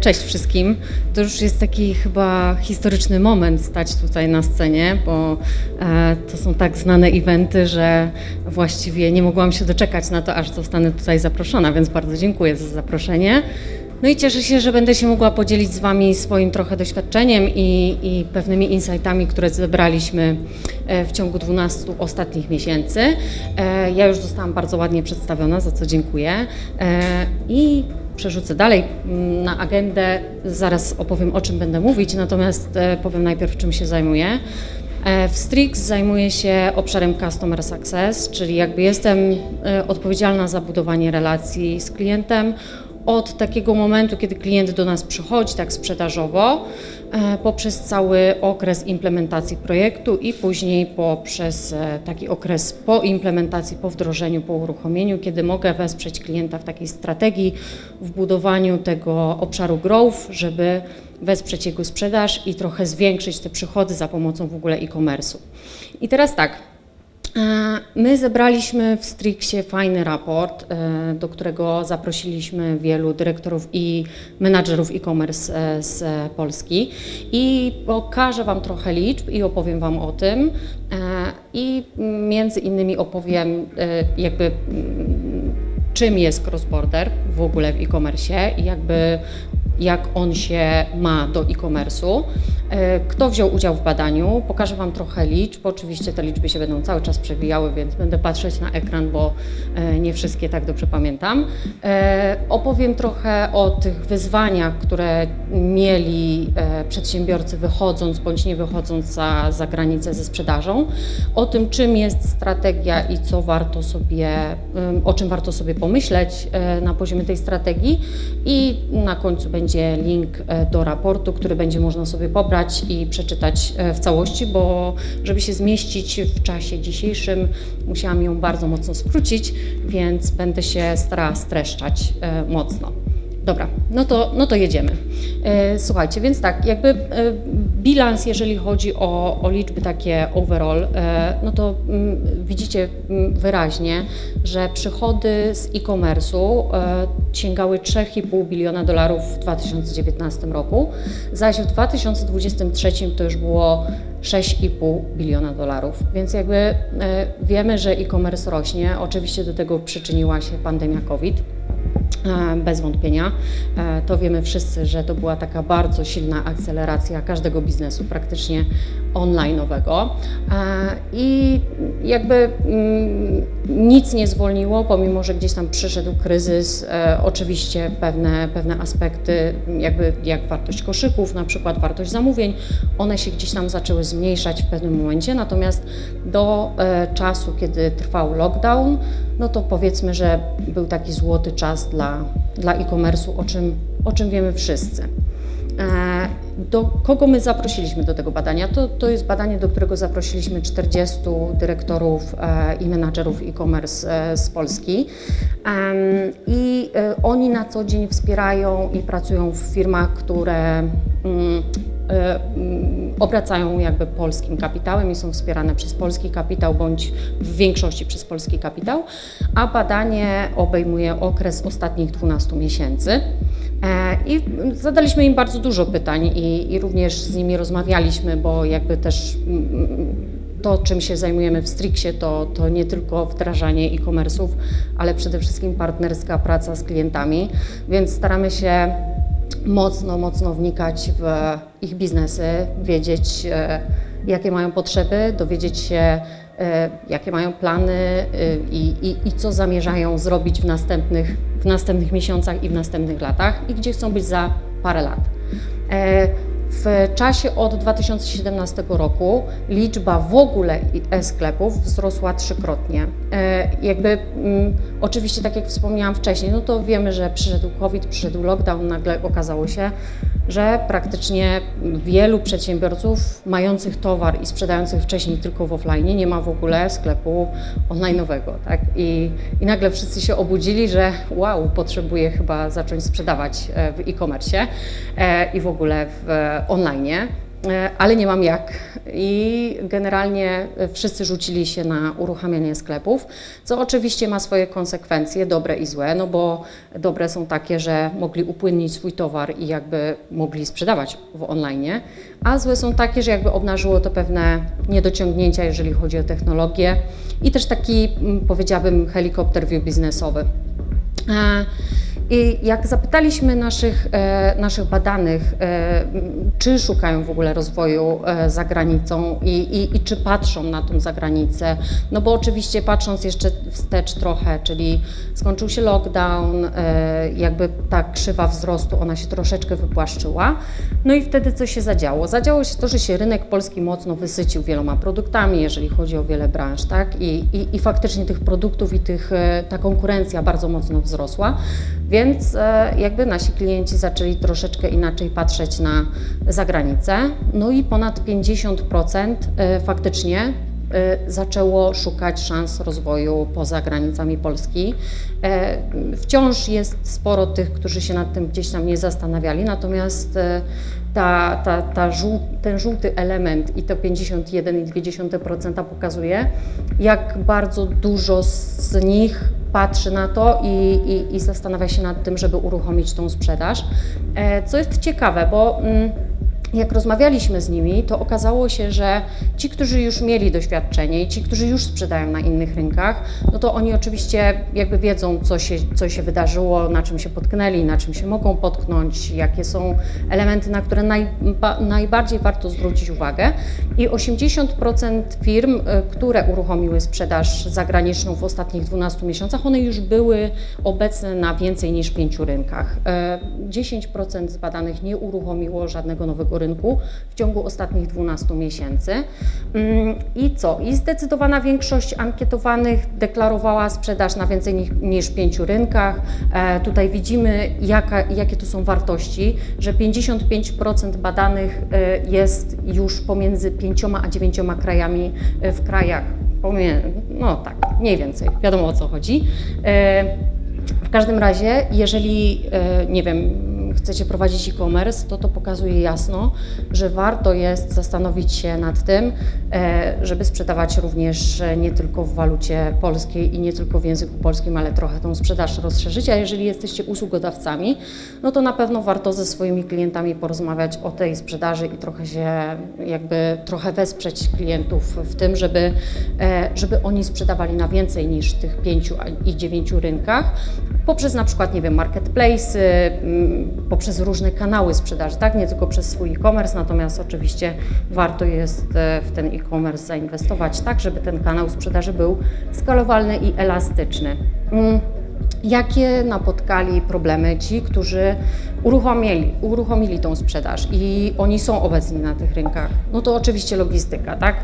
Cześć wszystkim. To już jest taki chyba historyczny moment stać tutaj na scenie, bo e, to są tak znane eventy, że właściwie nie mogłam się doczekać na to, aż zostanę tutaj zaproszona, więc bardzo dziękuję za zaproszenie. No i cieszę się, że będę się mogła podzielić z Wami swoim trochę doświadczeniem i, i pewnymi insightami, które zebraliśmy e, w ciągu 12 ostatnich miesięcy. E, Ja już zostałam bardzo ładnie przedstawiona, za co dziękuję. I przerzucę dalej mm, na agendę. Zaraz opowiem, o czym będę mówić, natomiast e, powiem najpierw, czym się zajmuję. E, W Strix zajmuję się obszarem Customer Success, czyli jakby jestem e, odpowiedzialna za budowanie relacji z klientem od takiego momentu, kiedy klient do nas przychodzi, tak sprzedażowo, e, poprzez cały okres implementacji projektu i później poprzez e, taki okres po implementacji, po wdrożeniu, po uruchomieniu, kiedy mogę wesprzeć klienta w takiej strategii, w budowaniu tego obszaru growth, żeby wesprzeć jego sprzedaż i trochę zwiększyć te przychody za pomocą w ogóle e-commerce'u. I teraz tak, My zebraliśmy w Strixie fajny raport, e, do którego zaprosiliśmy wielu dyrektorów i menadżerów e-commerce e, z Polski. I pokażę Wam trochę liczb i opowiem Wam o tym. E, i między innymi opowiem e, jakby mm, czym jest cross-border w ogóle w e-commerce i jakby jak on się ma do e-commerce'u. E, Kto wziął udział w badaniu? Pokażę Wam trochę liczb. Oczywiście te liczby się będą cały czas przewijały, więc będę patrzeć na ekran, bo e, nie wszystkie tak dobrze pamiętam. E, Opowiem trochę o tych wyzwaniach, które mieli przedsiębiorcy wychodząc bądź nie wychodząc za, za granicę ze sprzedażą. O tym, czym jest strategia i co warto sobie, o czym warto sobie pomyśleć na poziomie tej strategii. I na końcu będzie link e, do raportu, który będzie można sobie pobrać i przeczytać e, w całości, bo żeby się zmieścić w czasie dzisiejszym, musiałam ją bardzo mocno skrócić, więc będę się starała streszczać e, mocno. Dobra, no to, no to jedziemy. E, Słuchajcie, więc tak, jakby e, bilans, jeżeli chodzi o, o liczby takie overall, e, no to mm, widzicie mm, wyraźnie, że przychody z e-commerce'u sięgały 3,5 biliona dolarów w 2019 roku, zaś w 2023 to już było 6,5 biliona dolarów. Więc jakby wiemy, że e-commerce rośnie. Oczywiście do tego przyczyniła się pandemia COVID. E, Bez wątpienia. E, To wiemy wszyscy, że to była taka bardzo silna akceleracja każdego biznesu, praktycznie online'owego. E, I jakby mm, nic nie zwolniło, pomimo że gdzieś tam przyszedł kryzys. E, Oczywiście pewne, pewne aspekty, jakby jak wartość koszyków, na przykład wartość zamówień, one się gdzieś tam zaczęły zmniejszać w pewnym momencie, natomiast do e, czasu, kiedy trwał lockdown, no to powiedzmy, że był taki złoty czas dla, dla e-commerce'u, o czym, o czym wiemy wszyscy. Do kogo my zaprosiliśmy do tego badania? To, to jest badanie, do którego zaprosiliśmy 40 dyrektorów e, i menadżerów e-commerce e, z Polski. I e, oni na co dzień wspierają i pracują w firmach, które mm, mm, obracają jakby polskim kapitałem i są wspierane przez polski kapitał bądź w większości przez polski kapitał, a badanie obejmuje okres ostatnich 12 miesięcy. I zadaliśmy im bardzo dużo pytań i, i również z nimi rozmawialiśmy, bo jakby też mm, to, czym się zajmujemy w Strixie, to, to nie tylko wdrażanie e-commerce'ów, ale przede wszystkim partnerska praca z klientami, więc staramy się mocno, mocno wnikać w ich biznesy, wiedzieć, e, jakie mają potrzeby, dowiedzieć się, jakie mają plany e, i, i, i co zamierzają zrobić w następnych, w następnych miesiącach i w następnych latach i gdzie chcą być za parę lat. W czasie od 2017 roku liczba w ogóle e-sklepów wzrosła trzykrotnie. E, Jakby mm, oczywiście, tak jak wspomniałam wcześniej, no to wiemy, że przyszedł COVID, przyszedł lockdown, nagle okazało się, że praktycznie wielu przedsiębiorców mających towar i sprzedających wcześniej tylko w offline nie ma w ogóle sklepu online'owego, tak? I, I nagle wszyscy się obudzili, że wow, potrzebuję chyba zacząć sprzedawać e, w e-commerce e, i w ogóle w online. e, ale nie mam jak. I generalnie e, wszyscy rzucili się na uruchamianie sklepów, co oczywiście ma swoje konsekwencje, dobre i złe, no bo dobre są takie, że mogli upłynnić swój towar i jakby mogli sprzedawać w online, a złe są takie, że jakby obnażyło to pewne niedociągnięcia, jeżeli chodzi o technologię i też taki, mm, powiedziałabym, helikopter view biznesowy. E, I jak zapytaliśmy naszych, e, naszych badanych, e, czy szukają w ogóle rozwoju za granicą i, i, i czy patrzą na tą zagranicę, no bo oczywiście patrząc jeszcze wstecz trochę, czyli skończył się lockdown, jakby ta krzywa wzrostu, ona się troszeczkę wypłaszczyła, no i wtedy co się zadziało? Zadziało się to, że się rynek polski mocno wysycił wieloma produktami, jeżeli chodzi o wiele branż, tak? I, i, i faktycznie tych produktów i tych, ta konkurencja bardzo mocno wzrosła, więc e, jakby nasi klienci zaczęli troszeczkę inaczej patrzeć na zagranicę. No i ponad 50% e, faktycznie e, zaczęło szukać szans rozwoju poza granicami Polski. Wciąż jest sporo tych, którzy się nad tym gdzieś tam nie zastanawiali, natomiast ta, ta, ta żół, ten żółty element i to 51,2% pokazuje, jak bardzo dużo z nich patrzy na to i, i, i zastanawia się nad tym, żeby uruchomić tą sprzedaż. E, Co jest ciekawe, bo mm, jak rozmawialiśmy z nimi, to okazało się, że ci, którzy już mieli doświadczenie i ci, którzy już sprzedają na innych rynkach, no to oni oczywiście jakby wiedzą, co się, co się wydarzyło, na czym się potknęli, na czym się mogą potknąć, jakie są elementy, na które naj, ba, najbardziej warto zwrócić uwagę. I 80% firm, y, które uruchomiły sprzedaż zagraniczną w ostatnich 12 miesiącach, one już były obecne na więcej niż pięciu rynkach. Y, 10% z badanych nie uruchomiło żadnego nowego rynku w ciągu ostatnich 12 miesięcy. Mm, I co? I zdecydowana większość ankietowanych deklarowała sprzedaż na więcej ni- niż pięciu rynkach. E, Tutaj widzimy, jaka, jakie to są wartości, że 55% badanych e, jest już pomiędzy pięcioma a dziewięcioma krajami e, w krajach. No tak, mniej więcej, wiadomo o co chodzi. W każdym razie, jeżeli, nie wiem, chcecie prowadzić e-commerce, to to pokazuje jasno, że warto jest zastanowić się nad tym, e, żeby sprzedawać również e, nie tylko w walucie polskiej i nie tylko w języku polskim, ale trochę tą sprzedaż rozszerzyć. A jeżeli jesteście usługodawcami, no to na pewno warto ze swoimi klientami porozmawiać o tej sprzedaży i trochę się jakby trochę wesprzeć klientów w tym, żeby, e, żeby oni sprzedawali na więcej niż tych pięciu i dziewięciu rynkach poprzez na przykład, nie wiem, marketplace'y, mm, poprzez różne kanały sprzedaży, tak, nie tylko przez swój e-commerce, natomiast oczywiście warto jest e, w ten e-commerce zainwestować tak, żeby ten kanał sprzedaży był skalowalny i elastyczny. Mm. Jakie napotkali problemy ci, którzy uruchomili, uruchomili tą sprzedaż i oni są obecni na tych rynkach? No to oczywiście logistyka, tak?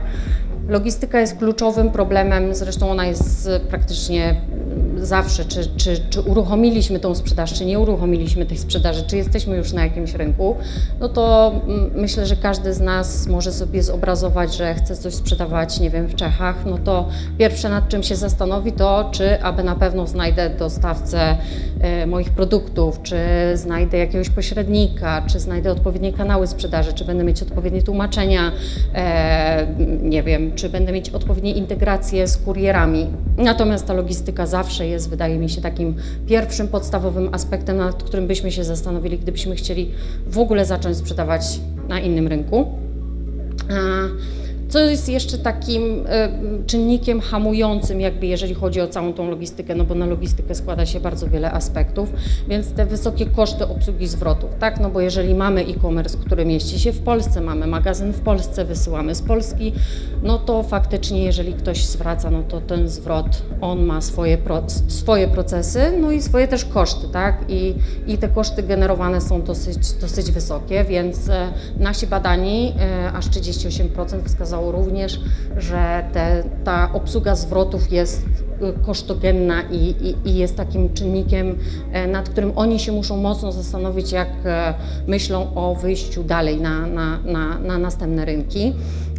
Logistyka jest kluczowym problemem, zresztą ona jest praktycznie zawsze, czy, czy, czy uruchomiliśmy tą sprzedaż, czy nie uruchomiliśmy tej sprzedaży, czy jesteśmy już na jakimś rynku, no to mm, myślę, że każdy z nas może sobie zobrazować, że chce coś sprzedawać, nie wiem, w Czechach, no to pierwsze nad czym się zastanowi to, czy aby na pewno znajdę dostawcę e, moich produktów, czy znajdę jakiegoś pośrednika, czy znajdę odpowiednie kanały sprzedaży, czy będę mieć odpowiednie tłumaczenia, e, nie wiem, czy będę mieć odpowiednie integracje z kurierami. Natomiast ta logistyka zawsze jest, wydaje mi się, takim pierwszym podstawowym aspektem, nad którym byśmy się zastanowili, gdybyśmy chcieli w ogóle zacząć sprzedawać na innym rynku. Co jest jeszcze takim e, czynnikiem hamującym, jakby jeżeli chodzi o całą tą logistykę, no bo na logistykę składa się bardzo wiele aspektów, więc te wysokie koszty obsługi zwrotów, tak? No bo jeżeli mamy e-commerce, który mieści się w Polsce, mamy magazyn w Polsce, wysyłamy z Polski, no to faktycznie jeżeli ktoś zwraca, no to ten zwrot, on ma swoje, pro, swoje procesy, no i swoje też koszty, tak? I, i te koszty generowane są dosyć, dosyć wysokie, więc e, nasi badani, e, aż 38% wskazało również, że te, ta obsługa zwrotów jest e, kosztogenna i, i, i jest takim czynnikiem, e, nad którym oni się muszą mocno zastanowić, jak e, myślą o wyjściu dalej na, na, na, na następne rynki.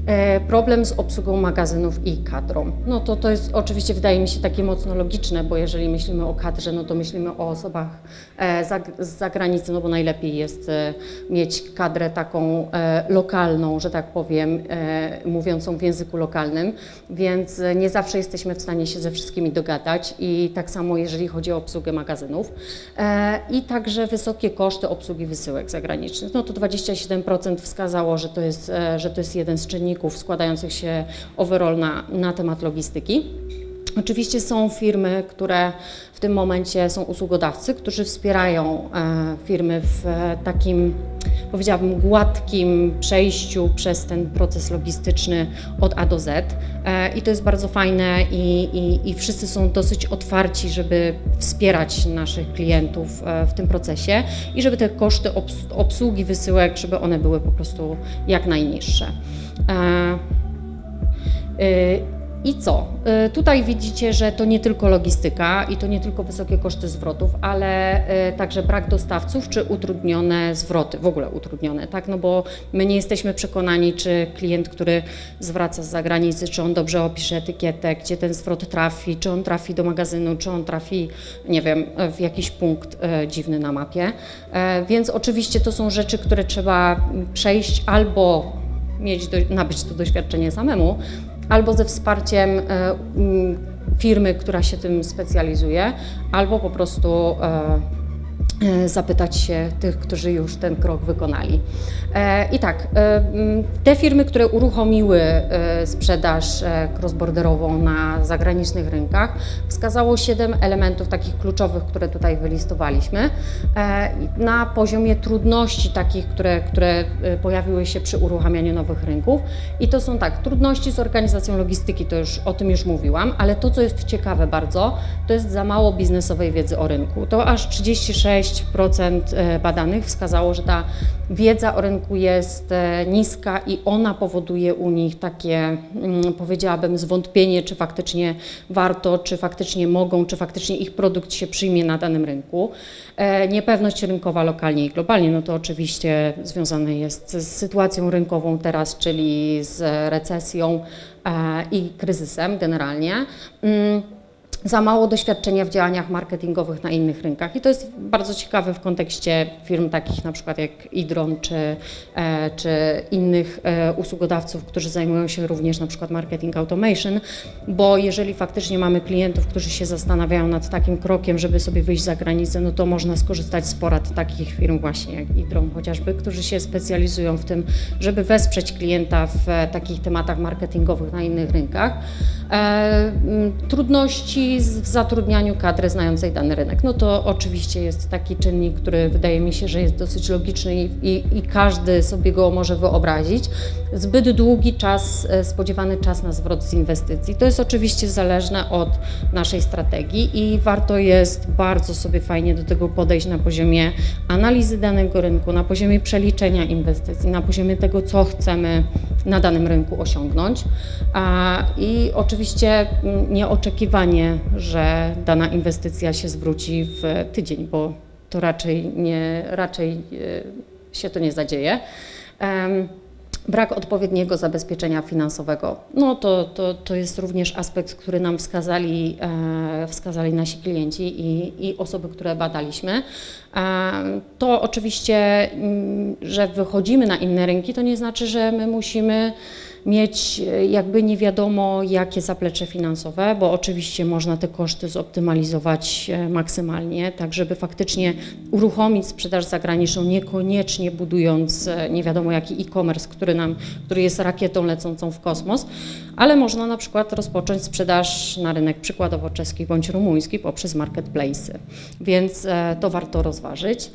E, Problem z obsługą magazynów i kadrą. No to to jest oczywiście wydaje mi się takie mocno logiczne, bo jeżeli myślimy o kadrze, no to myślimy o osobach e, z zagranicy, no bo najlepiej jest e, mieć kadrę taką lokalną, że tak powiem, mówiącą w języku lokalnym, więc nie zawsze jesteśmy w stanie się ze wszystkimi dogadać i tak samo jeżeli chodzi o obsługę magazynów i także wysokie koszty obsługi wysyłek zagranicznych. No to 27% wskazało, że to jest, że to jest jeden z czynników składających się overall na, na temat logistyki. Oczywiście są firmy, które w tym momencie są usługodawcy, którzy wspierają e, firmy w e, takim, powiedziałabym, gładkim przejściu przez ten proces logistyczny od A do Z. E, I to jest bardzo fajne i, i, i wszyscy są dosyć otwarci, żeby wspierać naszych klientów w tym procesie i żeby te koszty obs- obsługi wysyłek, żeby one były po prostu jak najniższe. E, Y, I co? Y, Tutaj widzicie, że to nie tylko logistyka i to nie tylko wysokie koszty zwrotów, ale także brak dostawców czy utrudnione zwroty, w ogóle utrudnione, tak? No bo my nie jesteśmy przekonani, czy klient, który zwraca z zagranicy, czy on dobrze opisze etykietę, gdzie ten zwrot trafi, czy on trafi do magazynu, czy on trafi, nie wiem, w jakiś punkt e, dziwny na mapie. E, Więc oczywiście to są rzeczy, które trzeba przejść albo mieć do, nabyć to doświadczenie samemu, albo ze wsparciem e, firmy, która się tym specjalizuje, albo po prostu e, zapytać się tych, którzy już ten krok wykonali. E, I tak, e, te firmy, które uruchomiły e, sprzedaż e, cross-borderową na zagranicznych rynkach, wskazało siedem elementów takich kluczowych, które tutaj wylistowaliśmy. E, Na poziomie trudności takich, które, które e, pojawiły się przy uruchamianiu nowych rynków. I to są tak, trudności z organizacją logistyki, to już o tym już mówiłam, ale to, co jest ciekawe bardzo, to jest za mało biznesowej wiedzy o rynku. To aż 36% e, badanych wskazało, że ta wiedza o rynku jest e, niska i ona powoduje u nich takie, mm, powiedziałabym, zwątpienie, czy faktycznie warto, czy faktycznie mogą, czy faktycznie ich produkt się przyjmie na danym rynku. E, Niepewność rynkowa lokalnie i globalnie, no to oczywiście związane jest z sytuacją rynkową teraz, czyli z recesją i kryzysem generalnie. Za mało doświadczenia w działaniach marketingowych na innych rynkach. I to jest bardzo ciekawe w kontekście firm takich na przykład jak Idron czy, e, czy innych e, usługodawców, którzy zajmują się również na przykład marketing automation, bo jeżeli faktycznie mamy klientów, którzy się zastanawiają nad takim krokiem, żeby sobie wyjść za granicę, no to można skorzystać z porad takich firm właśnie jak Idron chociażby, którzy się specjalizują w tym, żeby wesprzeć klienta w e, takich tematach marketingowych na innych rynkach. Trudności z, w zatrudnianiu kadry znającej dany rynek. No to oczywiście jest taki czynnik, który wydaje mi się, że jest dosyć logiczny i, i, i każdy sobie go może wyobrazić. Zbyt długi czas, e, spodziewany czas na zwrot z inwestycji. To jest oczywiście zależne od naszej strategii i warto jest bardzo sobie fajnie do tego podejść na poziomie analizy danego rynku, na poziomie przeliczenia inwestycji, na poziomie tego, co chcemy na danym rynku osiągnąć. I oczywiście mm, że dana inwestycja się zwróci w tydzień, bo to raczej, nie, raczej e, się to nie zadzieje. Brak odpowiedniego zabezpieczenia finansowego. No to, to, to jest również aspekt, który nam wskazali, e, wskazali nasi klienci i, i osoby, które badaliśmy. To oczywiście, mm, że wychodzimy na inne rynki, to nie znaczy, że my musimy mieć e, jakby nie wiadomo jakie zaplecze finansowe, bo oczywiście można te koszty zoptymalizować e, maksymalnie, tak żeby faktycznie uruchomić sprzedaż zagraniczną, niekoniecznie budując e, nie wiadomo jaki e-commerce, który nam, który jest rakietą lecącą w kosmos, ale można na przykład rozpocząć sprzedaż na rynek przykładowo czeski bądź rumuński poprzez marketplace'y, więc to warto rozważyć.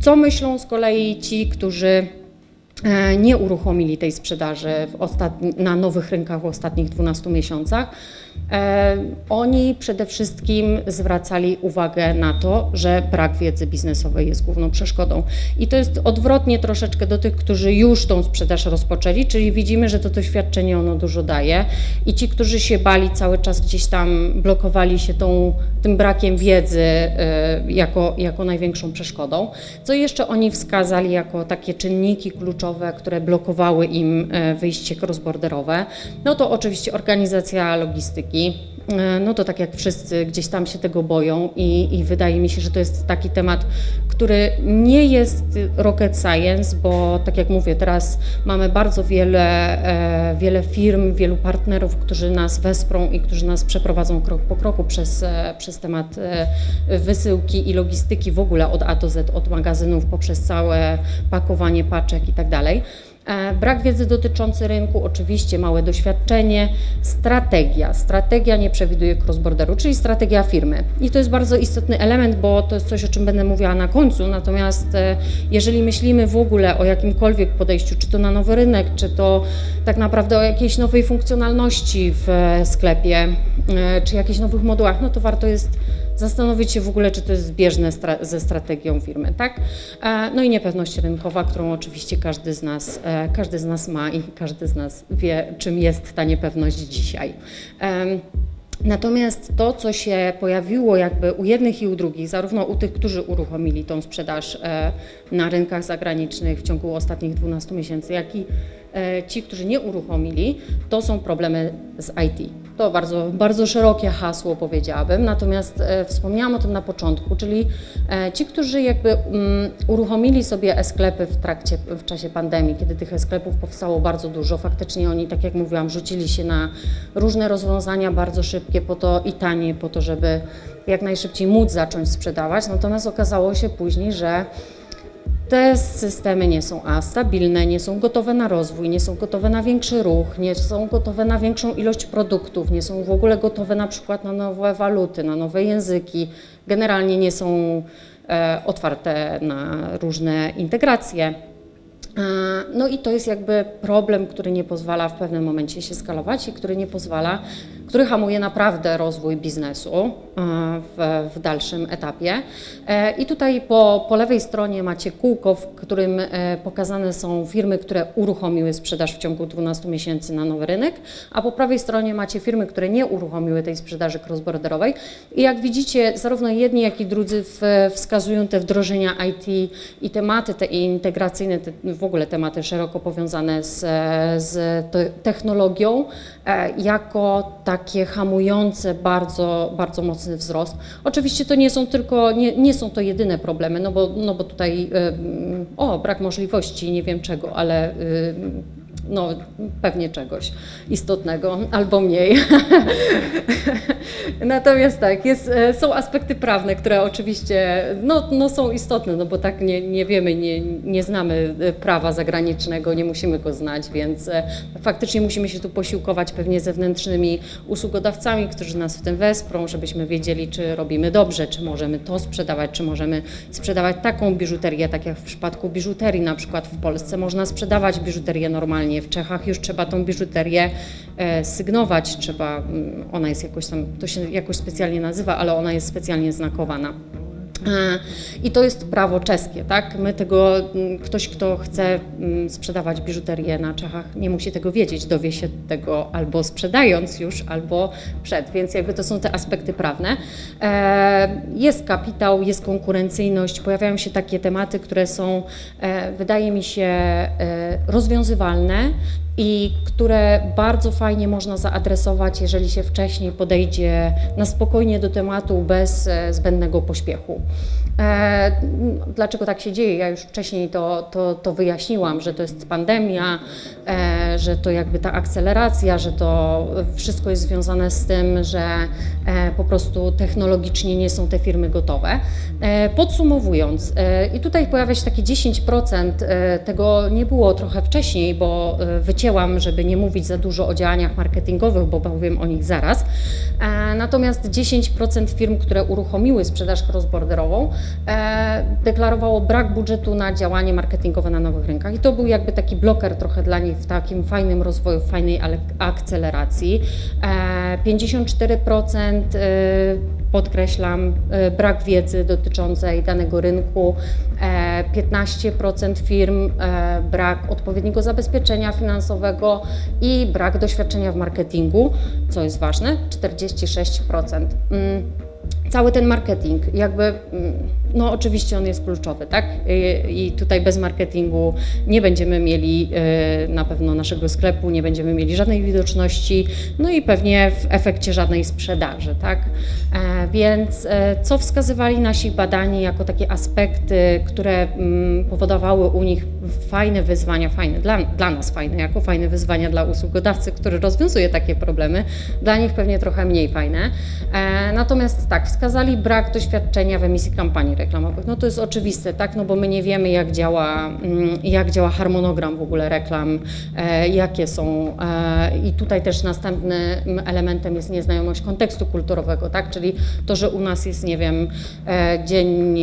Co myślą z kolei ci, którzy nie uruchomili tej sprzedaży na nowych rynkach w ostatnich 12 miesiącach. E, Oni przede wszystkim zwracali uwagę na to, że brak wiedzy biznesowej jest główną przeszkodą. I to jest odwrotnie troszeczkę do tych, którzy już tą sprzedaż rozpoczęli, czyli widzimy, że to doświadczenie ono dużo daje. I ci, którzy się bali cały czas gdzieś tam blokowali się tą, tym brakiem wiedzy e, jako, jako największą przeszkodą. Co jeszcze oni wskazali jako takie czynniki kluczowe, które blokowały im e, wyjście cross-borderowe. No to oczywiście organizacja logistyki. E, No to tak jak wszyscy gdzieś tam się tego boją i, i wydaje mi się, że to jest taki temat, który nie jest rocket science, bo tak jak mówię, teraz mamy bardzo wiele, e, wiele firm, wielu partnerów, którzy nas wesprą i którzy nas przeprowadzą krok po kroku przez, e, przez temat wysyłki i logistyki w ogóle od A do Z, od magazynów poprzez całe pakowanie paczek i tak dalej. E, Brak wiedzy dotyczący rynku, oczywiście małe doświadczenie, strategia. Strategia nie przewiduje cross-borderu, czyli strategia firmy. I to jest bardzo istotny element, bo to jest coś, o czym będę mówiła na końcu. Natomiast e, jeżeli myślimy w ogóle o jakimkolwiek podejściu, czy to na nowy rynek, czy to tak naprawdę o jakiejś nowej funkcjonalności w e, sklepie, czy jakichś nowych modułach, no to warto jest zastanowić się w ogóle, czy to jest zbieżne stra- ze strategią firmy, tak? E, No i niepewność rynkowa, którą oczywiście każdy z nas, e, każdy z nas ma i każdy z nas wie, czym jest ta niepewność dzisiaj. Natomiast to, co się pojawiło jakby u jednych i u drugich, zarówno u tych, którzy uruchomili tą sprzedaż e, na rynkach zagranicznych w ciągu ostatnich 12 miesięcy, jak i ci, którzy nie uruchomili, to są problemy z IT. To bardzo, bardzo szerokie hasło powiedziałabym, natomiast e, wspomniałam o tym na początku, czyli e, ci, którzy jakby mm, uruchomili sobie e-sklepy w trakcie, w czasie pandemii, kiedy tych e-sklepów powstało bardzo dużo, faktycznie oni, tak jak mówiłam, rzucili się na różne rozwiązania bardzo szybkie po to i tanie, po to, żeby jak najszybciej móc zacząć sprzedawać, natomiast okazało się później, że te systemy nie są A stabilne, nie są gotowe na rozwój, nie są gotowe na większy ruch, nie są gotowe na większą ilość produktów, nie są w ogóle gotowe na przykład na nowe waluty, na nowe języki. Generalnie nie są e, otwarte na różne integracje. E, No i to jest jakby problem, który nie pozwala w pewnym momencie się skalować i który nie pozwala, który hamuje naprawdę rozwój biznesu e, w, w dalszym etapie. E, I tutaj po, po lewej stronie macie kółko, w którym e, pokazane są firmy, które uruchomiły sprzedaż w ciągu 12 miesięcy na nowy rynek, a po prawej stronie macie firmy, które nie uruchomiły tej sprzedaży cross-borderowej. I jak widzicie, zarówno jedni, jak i drudzy wskazują te wdrożenia IT i tematy te integracyjne, te, w ogóle tematy szeroko powiązane z, z te- technologią, jako takie hamujące bardzo, bardzo mocny wzrost. Oczywiście to nie są tylko, nie, nie są to jedyne problemy, no bo, no bo tutaj, o, brak możliwości, nie wiem czego, ale no, pewnie czegoś istotnego albo mniej. Natomiast tak, jest, e, są aspekty prawne, które oczywiście no, no są istotne, no bo tak nie, nie wiemy, nie, nie znamy e, prawa zagranicznego, nie musimy go znać, więc e, faktycznie musimy się tu posiłkować pewnie zewnętrznymi usługodawcami, którzy nas w tym wesprą, żebyśmy wiedzieli, czy robimy dobrze, czy możemy to sprzedawać, czy możemy sprzedawać taką biżuterię, tak jak w przypadku biżuterii, na przykład w Polsce można sprzedawać biżuterię normalnie, w Czechach już trzeba tą biżuterię e, sygnować, trzeba, mm, ona jest jakoś tam, to się jakoś specjalnie nazywa, ale ona jest specjalnie znakowana. E, I to jest prawo czeskie, tak? My tego, mm, ktoś, kto chce mm, sprzedawać biżuterię na Czechach, nie musi tego wiedzieć, dowie się tego albo sprzedając już, albo przed, więc jakby to są te aspekty prawne. E, Jest kapitał, jest konkurencyjność, pojawiają się takie tematy, które są, e, wydaje mi się, rozwiązywalne i które bardzo fajnie można zaadresować, jeżeli się wcześniej podejdzie na spokojnie do tematu bez e, zbędnego pośpiechu. E, dlaczego tak się dzieje? Ja już wcześniej to, to, to wyjaśniłam, że to jest pandemia, e, że to jakby ta akceleracja, że to wszystko jest związane z tym, że po prostu technologicznie nie są te firmy gotowe. Podsumowując, i tutaj pojawia się takie 10%, e, tego nie było trochę wcześniej, bo e, wycięłam, żeby nie mówić za dużo o działaniach marketingowych, bo powiem o nich zaraz. E, Natomiast 10% firm, które uruchomiły sprzedaż cross-borderową, e, deklarowało brak budżetu na działanie marketingowe na nowych rynkach. I to był jakby taki bloker trochę dla nich w takim fajnym rozwoju, w fajnej akceleracji. E, 54% e, podkreślam, e, brak wiedzy dotyczącej danego rynku, e, 15% firm e, brak odpowiedniego zabezpieczenia finansowego i brak doświadczenia w marketingu, co jest ważne, 46%. Cały ten marketing, jakby mm, no oczywiście on jest kluczowy, tak? I, I tutaj bez marketingu nie będziemy mieli e, na pewno naszego sklepu, nie będziemy mieli żadnej widoczności, no i pewnie w efekcie żadnej sprzedaży, tak? E, Więc e, co wskazywali nasi badani jako takie aspekty, które mm, powodowały u nich fajne wyzwania, fajne dla, dla nas fajne, jako fajne wyzwania dla usługodawcy, który rozwiązuje takie problemy, dla nich pewnie trochę mniej fajne. E, Natomiast tak, wskazali brak doświadczenia w emisji kampanii reklamowych. No to jest oczywiste, tak, no bo my nie wiemy jak działa, mm, jak działa harmonogram w ogóle reklam, e, jakie są e, i tutaj też następnym elementem jest nieznajomość kontekstu kulturowego, tak, czyli to, że u nas jest, nie wiem, e, dzień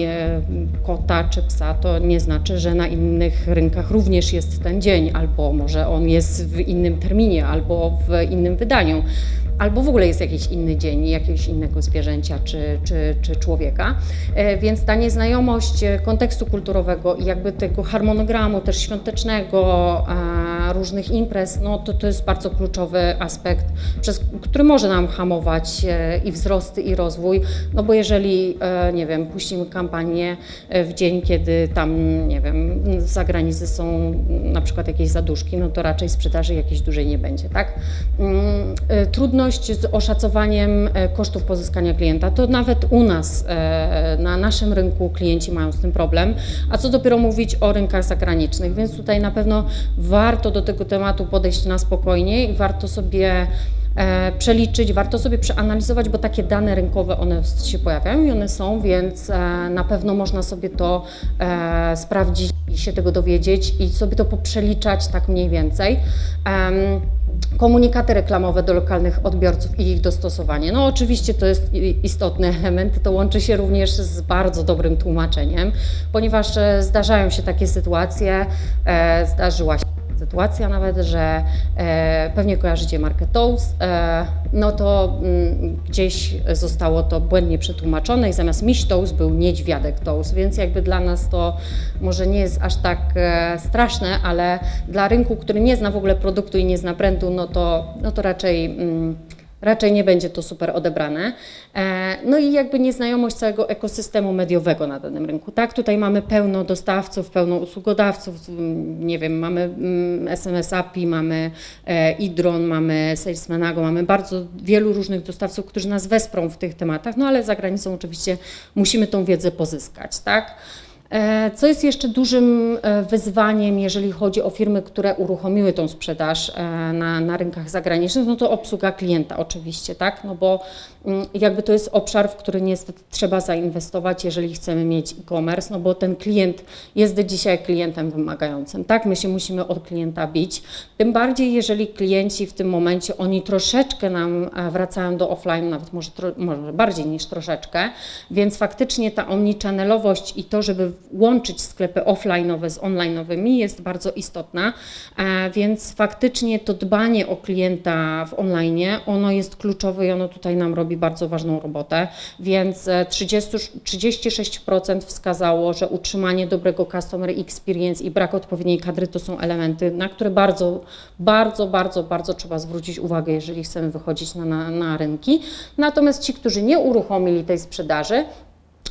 kota czy psa, to nie znaczy, że na innych rynkach również jest ten dzień, albo może on jest w innym terminie, albo w innym wydaniu albo w ogóle jest jakiś inny dzień jakiegoś innego zwierzęcia czy, czy, czy człowieka. E, Więc ta nieznajomość e, kontekstu kulturowego i jakby tego harmonogramu też świątecznego, e, różnych imprez, no to to jest bardzo kluczowy aspekt, przez który może nam hamować i wzrosty i rozwój, no bo jeżeli, nie wiem, puścimy kampanię w dzień, kiedy tam, nie wiem, za granicy są na przykład jakieś zaduszki, no to raczej sprzedaży jakiejś dużej nie będzie, tak? Mm, e, Trudność z oszacowaniem e, kosztów pozyskania klienta, to nawet u nas, e, na naszym rynku klienci mają z tym problem, a co dopiero mówić o rynkach zagranicznych, więc tutaj na pewno warto do tego tematu podejść na spokojnie i warto sobie przeliczyć, warto sobie przeanalizować, bo takie dane rynkowe one się pojawiają i one są, więc e, na pewno można sobie to e, sprawdzić i się tego dowiedzieć i sobie to poprzeliczać tak mniej więcej. Komunikaty reklamowe do lokalnych odbiorców i ich dostosowanie. No oczywiście to jest istotny element, to łączy się również z bardzo dobrym tłumaczeniem, ponieważ e, zdarzają się takie sytuacje, e, zdarzyła się sytuacja nawet, że e, pewnie kojarzycie markę Toast, e, no to mm, gdzieś zostało to błędnie przetłumaczone i zamiast miś Toast był niedźwiadek Toast, więc jakby dla nas to może nie jest aż tak e, straszne, ale dla rynku, który nie zna w ogóle produktu i nie zna brandu, no to, no to raczej... Mm, raczej nie będzie to super odebrane. E, No i jakby nieznajomość całego ekosystemu mediowego na danym rynku. Tak, tutaj mamy pełno dostawców, pełno usługodawców, nie wiem, mamy mm, SMS API, mamy e, Idron, mamy Salesmanago, mamy bardzo wielu różnych dostawców, którzy nas wesprą w tych tematach, no ale za granicą oczywiście musimy tą wiedzę pozyskać, tak? E, Co jest jeszcze dużym e, wyzwaniem, jeżeli chodzi o firmy, które uruchomiły tą sprzedaż e, na, na rynkach zagranicznych, no to obsługa klienta oczywiście, tak? No bo mm, jakby to jest obszar, w który niestety trzeba zainwestować, jeżeli chcemy mieć e-commerce, no bo ten klient jest dzisiaj klientem wymagającym, tak? My się musimy od klienta bić. Tym bardziej, jeżeli klienci w tym momencie, oni troszeczkę nam wracają do offline, nawet może, może bardziej niż troszeczkę, więc faktycznie ta omnichannelowość i to, żeby łączyć sklepy offline'owe z online'owymi jest bardzo istotna, e, więc faktycznie to dbanie o klienta w online, ono jest kluczowe i ono tutaj nam robi bardzo ważną robotę, więc e, 30, 36% wskazało, że utrzymanie dobrego customer experience i brak odpowiedniej kadry to są elementy, na które bardzo, bardzo, bardzo, bardzo trzeba zwrócić uwagę, jeżeli chcemy wychodzić na, na, na rynki. Natomiast ci, którzy nie uruchomili tej sprzedaży,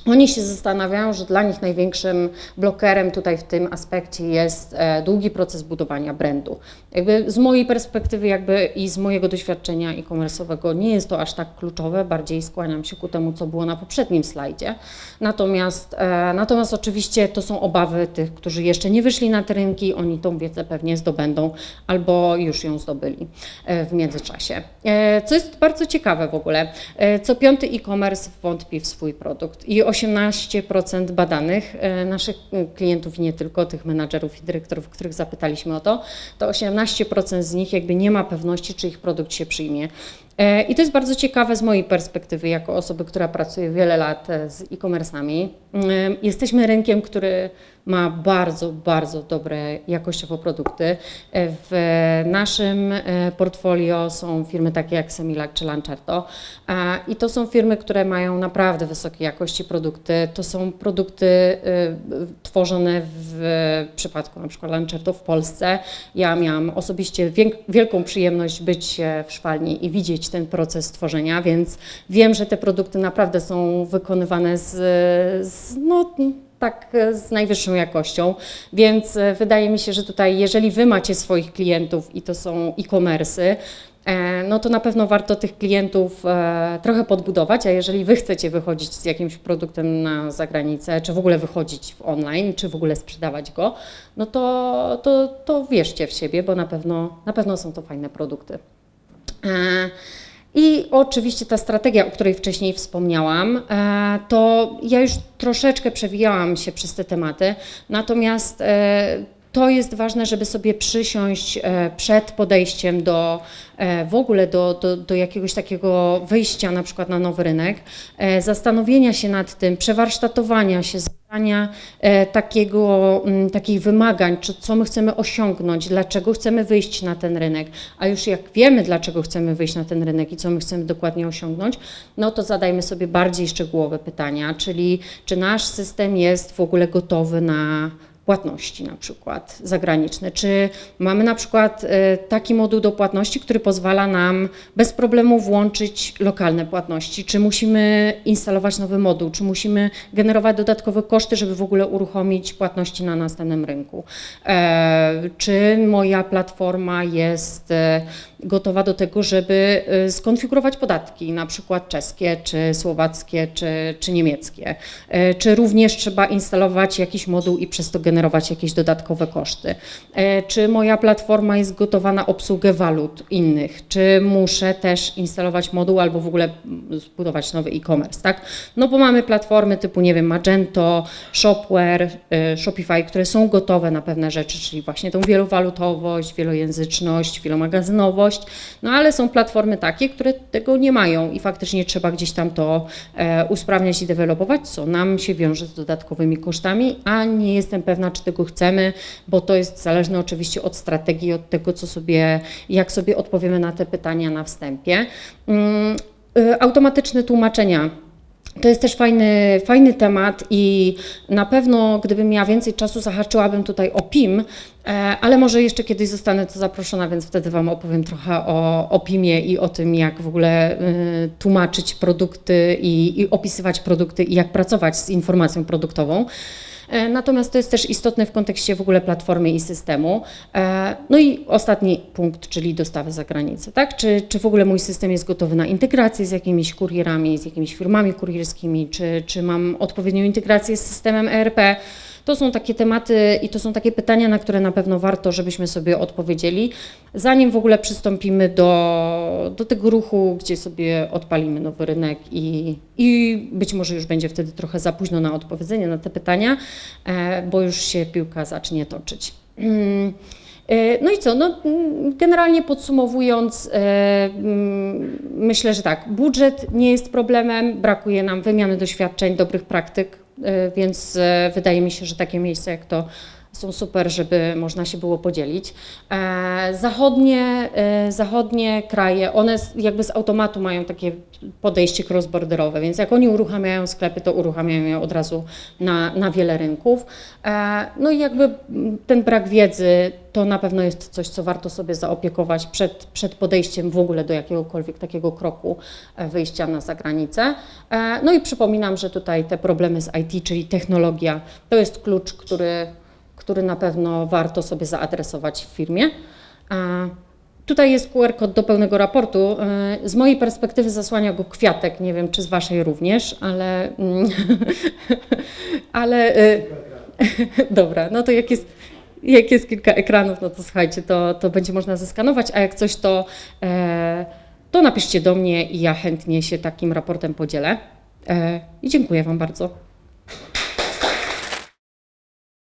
oni się zastanawiają, że dla nich największym blokerem tutaj w tym aspekcie jest e, długi proces budowania brandu. Jakby z mojej perspektywy jakby i z mojego doświadczenia e-commerce'owego nie jest to aż tak kluczowe, bardziej skłaniam się ku temu, co było na poprzednim slajdzie. Natomiast, e, natomiast oczywiście to są obawy tych, którzy jeszcze nie wyszli na te rynki, oni tą wiedzę pewnie zdobędą albo już ją zdobyli e, w międzyczasie. Co jest bardzo ciekawe w ogóle, co piąty e-commerce wątpi w swój produkt i 18% badanych e, naszych klientów nie tylko tych menadżerów i dyrektorów, których zapytaliśmy o to, to 18% z nich jakby nie ma pewności, czy ich produkt się przyjmie. E, I to jest bardzo ciekawe z mojej perspektywy, jako osoby, która pracuje wiele lat e, z e-commerce'ami. Mm, Jesteśmy rynkiem, który ma bardzo, bardzo dobre jakościowo produkty. E, W naszym portfolio są firmy takie jak Semilac czy Lancerto i to są firmy, które mają naprawdę wysokiej jakości produkty. To są produkty tworzone w przypadku na przykład Lancerto w Polsce. Ja miałam osobiście wielką przyjemność być w szwalni i widzieć ten proces tworzenia, więc wiem, że te produkty naprawdę są wykonywane z, z no, tak z najwyższą jakością, więc e, wydaje mi się, że tutaj jeżeli Wy macie swoich klientów i to są e-commerce'y, e, no to na pewno warto tych klientów e, trochę podbudować, a jeżeli Wy chcecie wychodzić z jakimś produktem na zagranicę, czy w ogóle wychodzić w online, czy w ogóle sprzedawać go, no to, to, to wierzcie w siebie, bo na pewno, na pewno są to fajne produkty. E, I oczywiście ta strategia, o której wcześniej wspomniałam, e, to ja już troszeczkę przewijałam się przez te tematy, natomiast e, to jest ważne, żeby sobie przysiąść e, przed podejściem do e, w ogóle do, do, do jakiegoś takiego wyjścia na przykład na nowy rynek, e, zastanowienia się nad tym, przewarsztatowania się, zadania takiego, mm, takich wymagań, czy co my chcemy osiągnąć, dlaczego chcemy wyjść na ten rynek, a już jak wiemy, dlaczego chcemy wyjść na ten rynek i co my chcemy dokładnie osiągnąć, no to zadajmy sobie bardziej szczegółowe pytania, czyli czy nasz system jest w ogóle gotowy na płatności na przykład zagraniczne, czy mamy na przykład e, taki moduł do płatności, który pozwala nam bez problemu włączyć lokalne płatności, czy musimy instalować nowy moduł, czy musimy generować dodatkowe koszty, żeby w ogóle uruchomić płatności na następnym rynku, E, czy moja platforma jest e, gotowa do tego, żeby e, skonfigurować podatki, na przykład czeskie, czy słowackie, czy, czy niemieckie, E, czy również trzeba instalować jakiś moduł i przez to generować jakieś dodatkowe koszty, E, czy moja platforma jest gotowa na obsługę walut innych, czy muszę też instalować moduł albo w ogóle mm, zbudować nowy e-commerce, tak? No bo mamy platformy typu, nie wiem, Magento, Shopware, e, Shopify, które są gotowe na pewne rzeczy, czyli właśnie tą wielowalutowość, wielojęzyczność, wielomagazynowość, no ale są platformy takie, które tego nie mają i faktycznie trzeba gdzieś tam to e, usprawniać i dewelopować, co nam się wiąże z dodatkowymi kosztami, a nie jestem pewna, czy tego chcemy, bo to jest zależne oczywiście od strategii, od tego, co sobie, jak sobie odpowiemy na te pytania na wstępie. Mm, y, Automatyczne tłumaczenia. To jest też fajny, fajny temat i na pewno, gdybym miała więcej czasu, zahaczyłabym tutaj o PIM, e, ale może jeszcze kiedyś zostanę tu zaproszona, więc wtedy Wam opowiem trochę o, o PIMie i o tym, jak w ogóle y, tłumaczyć produkty i, i opisywać produkty i jak pracować z informacją produktową. E, Natomiast to jest też istotne w kontekście w ogóle platformy i systemu. E, No i ostatni punkt, czyli dostawy za granicę, tak? Czy, czy w ogóle mój system jest gotowy na integrację z jakimiś kurierami, z jakimiś firmami kurierskimi, czy, czy mam odpowiednią integrację z systemem ERP? To są takie tematy i to są takie pytania, na które na pewno warto, żebyśmy sobie odpowiedzieli, zanim w ogóle przystąpimy do, do tego ruchu, gdzie sobie odpalimy nowy rynek i, i być może już będzie wtedy trochę za późno na odpowiedzenie na te pytania, e, bo już się piłka zacznie toczyć. Mm. E, No i co? No, mm, generalnie podsumowując, e, mm, myślę, że tak, budżet nie jest problemem, brakuje nam wymiany doświadczeń, dobrych praktyk, więc e, wydaje mi się, że takie miejsca jak to są super, żeby można się było podzielić. E, Zachodnie, e, zachodnie kraje, one jakby z automatu mają takie podejście cross-borderowe, więc jak oni uruchamiają sklepy, to uruchamiają je od razu na, na wiele rynków. E, No i jakby ten brak wiedzy to na pewno jest coś, co warto sobie zaopiekować przed, przed podejściem w ogóle do jakiegokolwiek takiego kroku wyjścia na zagranicę. No i przypominam, że tutaj te problemy z IT, czyli technologia, to jest klucz, który który na pewno warto sobie zaadresować w firmie. Tutaj jest QR kod do pełnego raportu. E, Z mojej perspektywy zasłania go kwiatek, nie wiem czy z Waszej również, ale. mm, ale e, dobra, no to jak jest, jak jest kilka ekranów, no to słuchajcie, to, to będzie można zeskanować, a jak coś, to, e, to napiszcie do mnie i ja chętnie się takim raportem podzielę. I dziękuję Wam bardzo.